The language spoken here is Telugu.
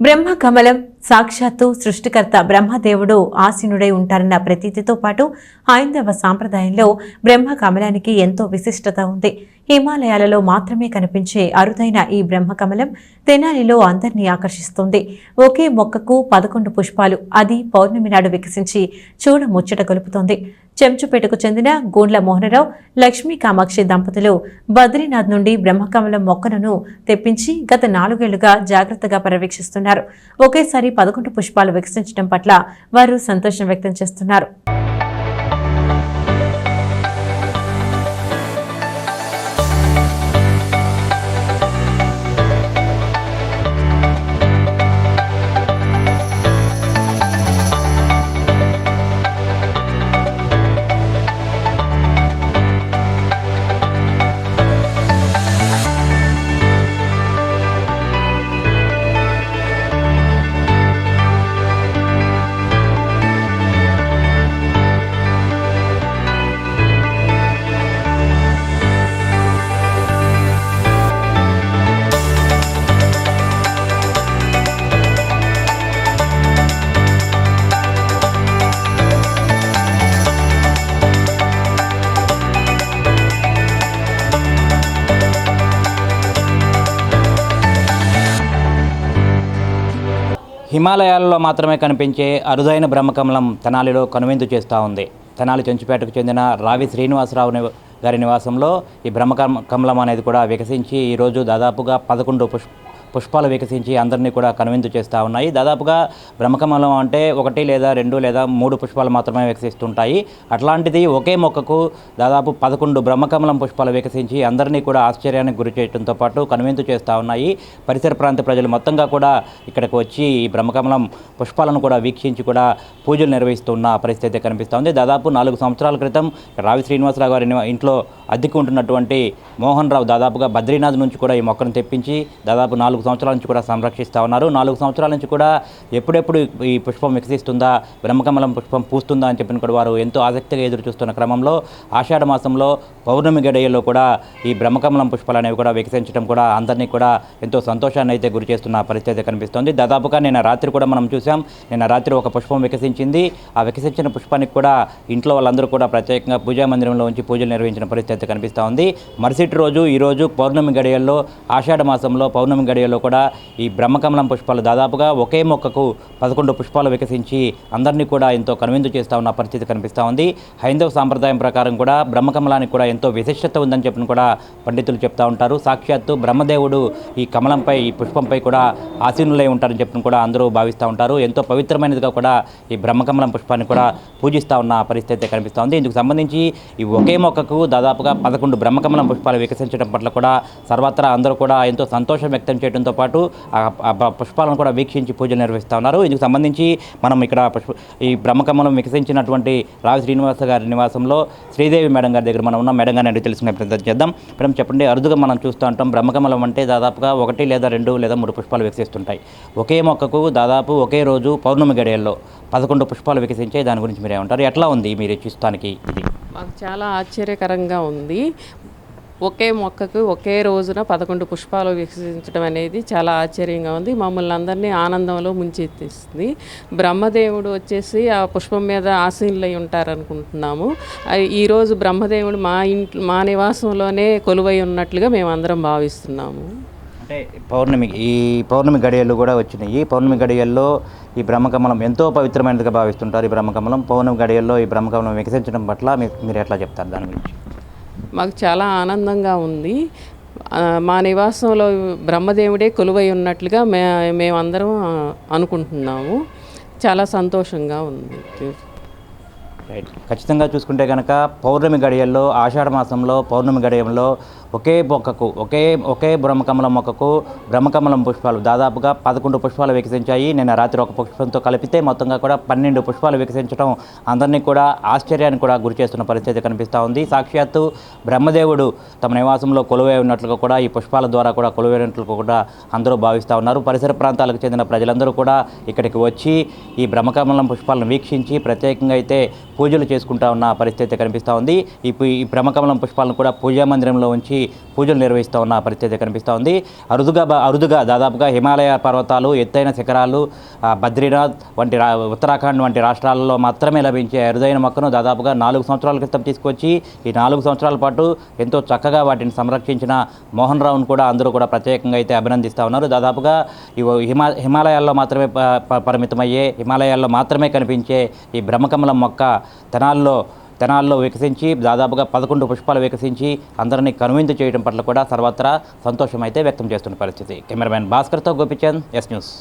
బ్రహ్మ కమలం సాక్షాత్తు సృష్టికర్త బ్రహ్మదేవుడు ఆసీనుడై ఉంటారన్న ప్రతీతితో పాటు హైందవ సాంప్రదాయంలో బ్రహ్మ కమలానికి ఎంతో విశిష్టత ఉంది. హిమాలయాలలో మాత్రమే కనిపించే అరుదైన ఈ బ్రహ్మకమలం తెనాలిలో అందరినీ ఆకర్షిస్తుంది. ఒకే మొక్కకు పదకొండు పుష్పాలు అది పౌర్ణమి నాడు వికసించి చూడ ముచ్చట గొలుపుతోంది. చెంచుపేటకు చెందిన గూండ్ల మోహనరావు లక్ష్మీ కామాక్షి దంపతులు బద్రీనాథ్ నుండి బ్రహ్మకమలం మొక్కలను తెప్పించి గత నాలుగేళ్ళుగా జాగ్రత్తగా పర్యవేక్షిస్తున్నారు. ఒకేసారి పదకొండు పుష్పాలు వికసించడం పట్ల వారు సంతోషం వ్యక్తం చేస్తున్నారు. హిమాలయాల్లో మాత్రమే కనిపించే అరుదైన బ్రహ్మకమలం తెనాలిలో కనువిందు చేస్తూ ఉంది. తెనాలి చెంచుపేటకు చెందిన రావి శ్రీనివాసరావు గారి నివాసంలో ఈ బ్రహ్మకమ కమలం అనేది కూడా వికసించి ఈరోజు దాదాపుగా పదకొండు పుష్ప పుష్పాలు వికసించి అందరినీ కూడా కనువిందు చేస్తూ ఉన్నాయి. దాదాపుగా బ్రహ్మకమలం అంటే ఒకటి లేదా రెండు లేదా మూడు పుష్పాలు మాత్రమే వికసిస్తుంటాయి. అట్లాంటిది ఒకే మొక్కకు దాదాపు పదకొండు బ్రహ్మకమలం పుష్పాలు వికసించి అందరినీ కూడా ఆశ్చర్యానికి గురి చేయడంతో పాటు కనువిందు చేస్తూ ఉన్నాయి. పరిసర ప్రాంత ప్రజలు మొత్తంగా కూడా ఇక్కడికి వచ్చి ఈ బ్రహ్మకమలం పుష్పాలను కూడా వీక్షించి కూడా పూజలు నిర్వహిస్తున్న పరిస్థితి కనిపిస్తోంది. దాదాపు నాలుగు సంవత్సరాల క్రితం రావి శ్రీనివాసరావు గారి ఇంట్లో అద్దెకుంటున్నటువంటి మోహన్ రావు దాదాపుగా బద్రీనాథ్ నుంచి కూడా ఈ మొక్కను తెప్పించి దాదాపు నాలుగు సంవత్సరాల నుంచి కూడా సంరక్షిస్తూ ఉన్నారు. నాలుగు సంవత్సరాల నుంచి కూడా ఎప్పుడెప్పుడు ఈ పుష్పం వికసిస్తుందా బ్రహ్మకమలం పుష్పం పూస్తుందా అని చెప్పిన కూడా వారు ఎంతో ఆసక్తిగా ఎదురు చూస్తున్న క్రమంలో ఆషాఢ మాసంలో పౌర్ణమి గడియల్లో కూడా ఈ బ్రహ్మకమలం పుష్పాలు అనేవి కూడా వికసించడం కూడా అందరినీ కూడా ఎంతో సంతోషాన్ని అయితే గురి చేస్తున్న పరిస్థితి కనిపిస్తోంది. దాదాపుగా నిన్న రాత్రి కూడా మనం చూసాం నిన్న రాత్రి ఒక పుష్పం వికసించింది. ఆ వికసించిన పుష్పానికి కూడా ఇంట్లో వాళ్ళందరూ కూడా ప్రత్యేకంగా పూజా మందిరంలో ఉంచి పూజలు నిర్వహించిన పరిస్థితి కనిపిస్తూ ఉంది. మరుసటి రోజు ఈరోజు పౌర్ణమి గడియల్లో ఆషాఢ మాసంలో పౌర్ణమి గడియల్లో కూడా ఈ బ్రహ్మకమలం పుష్పాలు దాదాపుగా ఒకే మొక్కకు పదకొండు పుష్పాలు వికసించి అందరినీ కూడా ఎంతో కనువిందు చేస్తూ ఉన్న పరిస్థితి కనిపిస్తూ ఉంది. హైందవ సాంప్రదాయం ప్రకారం కూడా బ్రహ్మకమలానికి కూడా ఎంతో విశిష్టత ఉందని చెప్పిన కూడా పండితులు చెప్తా ఉంటారు. సాక్షాత్తు బ్రహ్మదేవుడు ఈ కమలంపై ఈ పుష్పంపై కూడా ఆసీనులై ఉంటారని చెప్పిన కూడా అందరూ భావిస్తూ ఉంటారు. ఎంతో పవిత్రమైనదిగా కూడా ఈ బ్రహ్మకమలం పుష్పాన్ని కూడా పూజిస్తూ ఉన్న పరిస్థితి కనిపిస్తూ ఉంది. ఇందుకు సంబంధించి ఈ ఒకే మొక్కకు దాదాపుగా పదకొండు బ్రహ్మకమలం పుష్పాలు వికసించడం పట్ల కూడా సర్వత్రా అందరూ కూడా ఎంతో సంతోషం వ్యక్తం చేయడం చేయడంతో పాటు ఆ పుష్పాలను కూడా వీక్షించి పూజలు నిర్వహిస్తూ ఉన్నారు. ఇందుకు సంబంధించి మనం ఇక్కడ పుష్ప ఈ బ్రహ్మకమలం వికసించినటువంటి రావి శ్రీనివాస గారి నివాసంలో శ్రీదేవి మేడం గారి దగ్గర మనం ఉన్నాం. మేడం గారిని అడిగి తెలుసుకునే ప్రయత్నం చేద్దాం. మేడం చెప్పండి. అరుదుగా మనం చూస్తూ ఉంటాం. బ్రహ్మకమలం అంటే దాదాపుగా ఒకటి లేదా రెండు లేదా మూడు పుష్పాలు వికసిస్తుంటాయి. ఒకే మొక్కకు దాదాపు ఒకే రోజు పౌర్ణమి గడియల్లో పదకొండు పుష్పాలు వికసించే దాని గురించి మీరు ఏమంటారు ఎట్లా ఉంది మీరు చూస్తానికి ఇది? మాకు చాలా ఆశ్చర్యకరంగా ఉంది. ఒకే మొక్కకు ఒకే రోజున పదకొండు పుష్పాలు వికసించడం అనేది చాలా ఆశ్చర్యంగా ఉంది. మమ్మల్ని అందరినీ ఆనందంలో ముంచెత్తిస్తుంది. బ్రహ్మదేవుడు వచ్చేసి ఆ పుష్పం మీద ఆసీనులై ఉంటారనుకుంటున్నాము. ఆ, ఈరోజు బ్రహ్మదేవుడు మా ఇంట్లో మా నివాసంలోనే కొలువై ఉన్నట్లుగా మేము అందరం భావిస్తున్నాము. అంటే పౌర్ణమి ఈ పౌర్ణమి గడియలు కూడా వచ్చినాయి. పౌర్ణమి గడియల్లో ఈ బ్రహ్మకమలం ఎంతో పవిత్రమైనదిగా భావిస్తుంటారు ఈ బ్రహ్మకమలం. పౌర్ణమి గడియల్లో ఈ బ్రహ్మకమలం వికసించడం పట్ల మీరు ఎట్లా చెప్తారు? దాని గురించి. మాకు చాలా ఆనందంగా ఉంది. మా నివాసంలో బ్రహ్మదేవుడే కొలువై ఉన్నట్లుగా మే మేమందరం అనుకుంటున్నాము. చాలా సంతోషంగా ఉంది. రైట్ ఖచ్చితంగా చూసుకుంటే కనుక పౌర్ణమి గడియల్లో ఆషాఢ మాసంలో పౌర్ణమి గడియంలో ఒకే మొక్కకు ఒకే ఒకే బ్రహ్మకమలం మొక్కకు బ్రహ్మకమలం పుష్పాలు దాదాపుగా పదకొండు పుష్పాలు వికసించాయి. నిన్న రాత్రి ఒక పుష్పంతో కలిపితే మొత్తంగా కూడా పన్నెండు పుష్పాలు వికసించడం అందరినీ కూడా ఆశ్చర్యానికి కూడా గురి చేస్తున్న పరిస్థితి కనిపిస్తూ ఉంది. సాక్షాత్తు బ్రహ్మదేవుడు తమ నివాసంలో కొలువై ఉన్నట్లుగా కూడా ఈ పుష్పాల ద్వారా కూడా కొలువైనట్లుగా కూడా అందరూ భావిస్తూ ఉన్నారు. పరిసర ప్రాంతాలకు చెందిన ప్రజలందరూ కూడా ఇక్కడికి వచ్చి ఈ బ్రహ్మకమలం పుష్పాలను వీక్షించి ప్రత్యేకంగా అయితే పూజలు చేసుకుంటా ఉన్న పరిస్థితి కనిపిస్తూ ఉంది. ఈ ఈ బ్రహ్మకమలం పుష్పాలను కూడా పూజా మందిరంలో ఉంచి పూజలు నిర్వహిస్తూ ఉన్న పరిస్థితి కనిపిస్తూ ఉంది. అరుదుగా అరుదుగా దాదాపుగా హిమాలయ పర్వతాలు ఎత్తైన శిఖరాలు బద్రీనాథ్ వంటి ఉత్తరాఖండ్ వంటి రాష్ట్రాలలో మాత్రమే లభించే అరుదైన మొక్కను దాదాపుగా నాలుగు సంవత్సరాల క్రితం తీసుకొచ్చి ఈ నాలుగు సంవత్సరాల పాటు ఎంతో చక్కగా వాటిని సంరక్షించిన మోహన్ రావును కూడా అందరూ కూడా ప్రత్యేకంగా అయితే అభినందిస్తూ ఉన్నారు. దాదాపుగా ఈ హిమా హిమాలయాల్లో మాత్రమే ప- పరిమితమయ్యే హిమాలయాల్లో మాత్రమే కనిపించే ఈ బ్రహ్మకమలం మొక్క తెనాల్లో తెనాల్లో వికసించి దాదాపుగా పదకొండు పుష్పాలు వికసించి అందరినీ కనువిందు చేయడం పట్ల కూడా సర్వత్రా సంతోషం అయితే వ్యక్తం చేస్తున్న పరిస్థితి. కెమెరామెన్ భాస్కర్తో గోపిచంద్ ఎస్ న్యూస్.